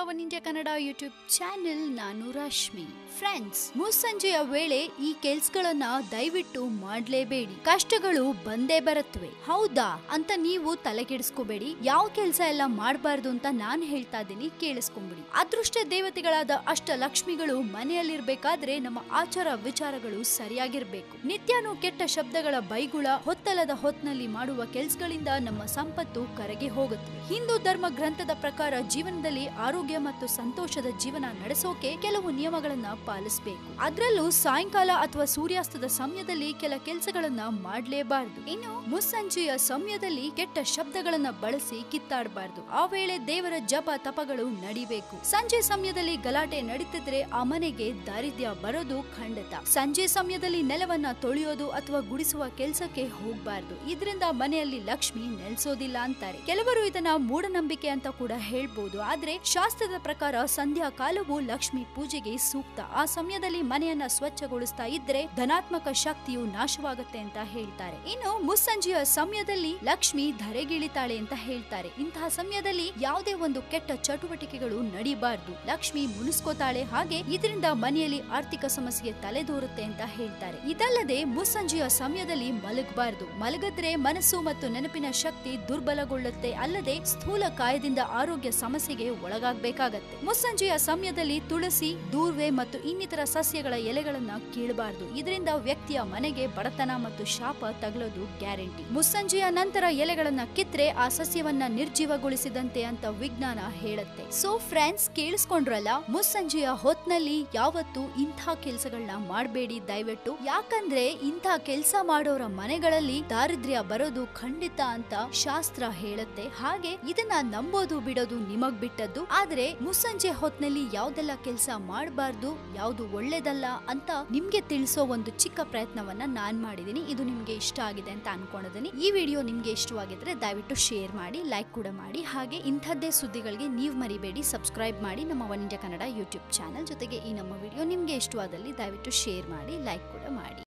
One India Kannada YouTube channel ನಾನು Rashmi. Friends ಮುಸ್ಸಂಜೆಯ ವೇಳೆ ಈ ಕೆಲ್ಸಗಳನ್ನ ದಯವಿಟ್ಟು ಮಾಡ್ಲೇಬೇಡಿ. ಕಷ್ಟಗಳು ಬಂದೇ ಬರುತ್ತವೆ. ಹೌದಾ? ಅಂತ ನೀವು ತಲೆಕೆಡಿಸ್ಕೋಬೇಡಿ. ಯಾವ ಕೆಲ್ಸ ಎಲ್ಲ ಮಾಡಬಾರ್ದು ಅಂತ ನಾನ್ ಹೇಳ್ತಾ ಇದ್ದೀನಿ ಕೇಳಿಸ್ಕೊಂಬಿಡಿ. ಅದೃಷ್ಟ ದೇವತೆಗಳಾದ ಅಷ್ಟ ಲಕ್ಷ್ಮಿಗಳು ಮನೆಯಲ್ಲಿರ್ಬೇಕಾದ್ರೆ ನಮ್ಮ ಆಚಾರ ವಿಚಾರಗಳು ಸರಿಯಾಗಿರ್ಬೇಕು. ನಿತ್ಯನೂ ಕೆಟ್ಟ ಶಬ್ದಗಳ ಬೈಗುಳ ಹೊತ್ತಲದ ಹೊತ್ನಲ್ಲಿ ಮಾಡುವ ಕೆಲ್ಸಗಳಿಂದ ನಮ್ಮ ಸಂಪತ್ತು ಕರಗಿ ಹೋಗುತ್ತೆ. ಹಿಂದೂ ಧರ್ಮ ಗ್ರಂಥದ ಪ್ರಕಾರ ಜೀವನದಲ್ಲಿ ಆರೋಗ್ಯ ಮತ್ತು ಸಂತೋಷದ ಜೀವನ ನಡೆಸೋಕೆ ಕೆಲವು ನಿಯಮಗಳನ್ನ ಪಾಲಿಸಬೇಕು. ಅದರಲ್ಲೂ ಸಾಯಂಕಾಲ ಅಥವಾ ಸೂರ್ಯಾಸ್ತದ ಸಮಯದಲ್ಲಿ ಕೆಲ ಕೆಲಸಗಳನ್ನ ಮಾಡಲೇಬಾರದು. ಇನ್ನು ಮುಸ್ಸಂಜೆಯ ಸಮಯದಲ್ಲಿ ಕೆಟ್ಟ ಶಬ್ದಗಳನ್ನ ಬಳಸಿ ಕಿತ್ತಾಡಬಾರದು. ಆ ವೇಳೆ ದೇವರ ಜಪ ತಪಗಳು ನಡಿಬೇಕು. ಸಂಜೆ ಸಮಯದಲ್ಲಿ ಗಲಾಟೆ ನಡೀತಿದ್ರೆ ಆ ಮನೆಗೆ ದಾರಿದ್ರ್ಯ ಬರೋದು ಖಂಡಿತ. ಸಂಜೆ ಸಮಯದಲ್ಲಿ ನೆಲವನ್ನ ತೊಳೆಯೋದು ಅಥವಾ ಗುಡಿಸುವ ಕೆಲಸಕ್ಕೆ ಹೋಗಬಾರದು. ಇದರಿಂದ ಮನೆಯಲ್ಲಿ ಲಕ್ಷ್ಮಿ ನೆಲೆಸೋದಿಲ್ಲ ಅಂತಾರೆ. ಕೆಲವರು ಇದನ್ನ ಮೂಢನಂಬಿಕೆ ಅಂತ ಕೂಡ ಹೇಳ್ಬೋದು. ಆದ್ರೆ ಶಾಸ್ತ್ರದ ಪ್ರಕಾರ ಸಂಧ್ಯಾ ಕಾಲವು ಲಕ್ಷ್ಮಿ ಪೂಜೆಗೆ ಸೂಕ್ತ. ಆ ಸಮಯದಲ್ಲಿ ಮನೆಯನ್ನ ಸ್ವಚ್ಛಗೊಳಿಸ್ತಾ ಇದ್ರೆ ಧನಾತ್ಮಕ ಶಕ್ತಿಯು ನಾಶವಾಗುತ್ತೆ ಅಂತ ಹೇಳ್ತಾರೆ. ಇನ್ನು ಮುಸ್ಸಂಜೆಯ ಸಮಯದಲ್ಲಿ ಲಕ್ಷ್ಮಿ ಧರೆಗಿಳಿತಾಳೆ ಅಂತ ಹೇಳ್ತಾರೆ. ಇಂತಹ ಸಮಯದಲ್ಲಿ ಯಾವುದೇ ಒಂದು ಕೆಟ್ಟ ಚಟುವಟಿಕೆಗಳು ನಡಿಬಾರ್ದು. ಲಕ್ಷ್ಮಿ ಮುನಿಸ್ಕೋತಾಳೆ ಹಾಗೆ ಇದರಿಂದ ಮನೆಯಲ್ಲಿ ಆರ್ಥಿಕ ಸಮಸ್ಯೆ ತಲೆದೋರುತ್ತೆ ಅಂತ ಹೇಳ್ತಾರೆ. ಇದಲ್ಲದೆ ಮುಸ್ಸಂಜೆಯ ಸಮಯದಲ್ಲಿ ಮಲಗಬಾರದು. ಮಲಗದ್ರೆ ಮನಸ್ಸು ಮತ್ತು ನೆನಪಿನ ಶಕ್ತಿ ದುರ್ಬಲಗೊಳ್ಳುತ್ತೆ. ಅಲ್ಲದೆ ಸ್ಥೂಲ ಕಾಯದಿಂದ ಆರೋಗ್ಯ ಸಮಸ್ಯೆಗೆ ಒಳಗಾಗಬೇಕಾಗತ್ತೆ ಮುಸ್ಸಂಜೆಯ ಸಮಯದಲ್ಲಿ ತುಳಸಿ, ದೂರ್ವೆ ಮತ್ತು ಇನ್ನಿತರ ಸಸ್ಯಗಳ ಎಲೆಗಳನ್ನ ಕೀಳಬಾರದು. ಇದರಿಂದ ವ್ಯಕ್ತಿಯ ಮನೆಗೆ ಬಡತನ ಮತ್ತು ಶಾಪ ತಗಲೋದು ಗ್ಯಾರಂಟಿ. ಮುಸ್ಸಂಜೆಯ ನಂತರ ಎಲೆಗಳನ್ನ ಕಿತ್ರೆ ಆ ಸಸ್ಯವನ್ನ ನಿರ್ಜೀವಗೊಳಿಸಿದಂತೆ ಅಂತ ವಿಜ್ಞಾನ ಹೇಳುತ್ತೆ. ಸೊ ಫ್ರೆಂಡ್ಸ್ ಕೇಳಿಸ್ಕೊಂಡ್ರಲ್ಲ, ಮುಸ್ಸಂಜೆಯ ಹೊತ್ನಲ್ಲಿ ಯಾವತ್ತು ಇಂಥ ಕೆಲ್ಸಗಳನ್ನ ಮಾಡಬೇಡಿ ದಯವಿಟ್ಟು. ಯಾಕಂದ್ರೆ ಇಂಥ ಕೆಲ್ಸ ಮಾಡೋರ ಮನೆಗಳಲ್ಲಿ ದಾರಿದ್ರ್ಯ ಬರೋದು ಖಂಡಿತ ಅಂತ ಶಾಸ್ತ್ರ ಹೇಳುತ್ತೆ. ಹಾಗೆ ಇದನ್ನ ನಂಬೋದು ಬಿಡೋದು ನಿಮಗ್ ಬಿಟ್ಟದ್ದು. ಆದ್ರೆ ಮುಸ್ಸಂಜೆ ಹೊತ್ನಲ್ಲಿ ಯಾವ್ದೆಲ್ಲ ಕೆಲಸ ಮಾಡಬಾರ್ದು, ಯಾವುದು ಒಳ್ಳೇದಲ್ಲ ಅಂತ ನಿಮ್ಗೆ ತಿಳಿಸೋ ಒಂದು ಚಿಕ್ಕ ಪ್ರಯತ್ನವನ್ನ ನಾನ್ ಮಾಡಿದೀನಿ. ಇದು ನಿಮ್ಗೆ ಇಷ್ಟ ಆಗಿದೆ ಅಂತ ಅನ್ಕೊಂಡಿದ್ದೀನಿ ಈ ವಿಡಿಯೋ ನಿಮ್ಗೆ ಇಷ್ಟವಾಗಿದ್ರೆ ದಯವಿಟ್ಟು ಶೇರ್ ಮಾಡಿ, ಲೈಕ್ ಕೂಡ ಮಾಡಿ. ಹಾಗೆ ಇಂಥದ್ದೇ ಸುದ್ದಿಗಳಿಗೆ ನೀವು ಮರಿಬೇಡಿ, ಸಬ್ಸ್ಕ್ರೈಬ್ ಮಾಡಿ ನಮ್ಮ one India Kannada YouTube channel ಜೊತೆಗೆ ಈ ನಮ್ಮ ವಿಡಿಯೋ ನಿಮ್ಗೆ ಇಷ್ಟವಾದಲ್ಲಿ ದಯವಿಟ್ಟು ಶೇರ್ ಮಾಡಿ, ಲೈಕ್ ಕೂಡ ಮಾಡಿ.